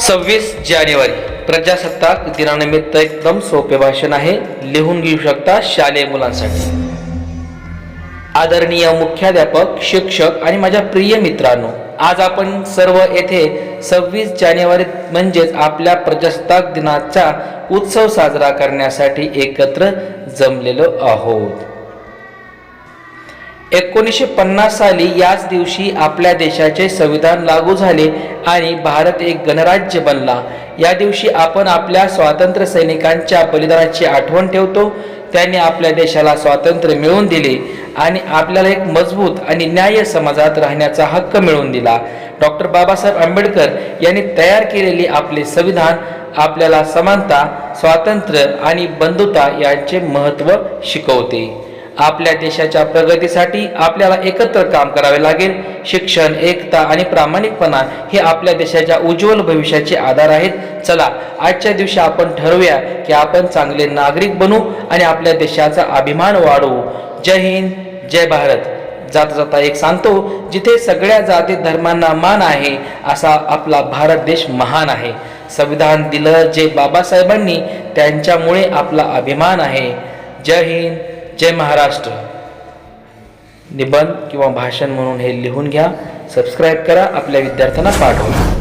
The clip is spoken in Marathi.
सव्वीस जानेवारी प्रजासत्ताक दिनानिमित्त एकदम सोपे भाषण आहे. लिहून घेऊ शकता शालेय मुलांसाठी. आदरणीय मुख्याध्यापक शिक्षक आणि माझ्या प्रिय मित्रांनो आज आपण सर्व येथे सव्वीस जानेवारी म्हणजेच आपल्या प्रजासत्ताक दिनाचा उत्सव साजरा करण्यासाठी एकत्र जमलेलो आहोत. एकोणीसशे पन्नास साली याच दिवशी आपल्या देशाचे संविधान लागू झाले आणि भारत एक गणराज्य बनला. या दिवशी आपण आपल्या स्वातंत्र्य सैनिकांच्या बलिदानाची आठवण ठेवतो. त्यांनी आपल्या देशाला स्वातंत्र्य मिळवून दिले आणि आपल्याला एक मजबूत आणि न्याय समाजात राहण्याचा हक्क मिळवून दिला. डॉक्टर बाबासाहेब आंबेडकर यांनी तयार केलेले आपले संविधान आपल्याला समानता स्वातंत्र्य आणि बंधुता यांचे महत्त्व शिकवते. आपल्या देशाच्या प्रगतीसाठी आपल्याला एकत्र काम करावे लागेल. शिक्षण एकता आणि प्रामाणिकपणा हे आपल्या देशाच्या उज्ज्वल भविष्याचे आधार आहेत. चला आजच्या दिवशी आपण ठरवूया की आपण चांगले नागरिक बनू आणि आपल्या देशाचा अभिमान वाढवू. जय हिंद जय भारत. जाता जाता एक सांगतो जिथे सगळ्या जाती धर्मांना मान आहे असा आपला भारत देश महान आहे. संविधान दिलं जे बाबासाहेबांनी त्यांच्यामुळे आपला अभिमान आहे. जय हिंद जय महाराष्ट्र. निबंध किंवा भाषण म्हणून हे लिहून घ्या सबस्क्राईब करा आपल्या विद्यार्थ्यांना पाठवा.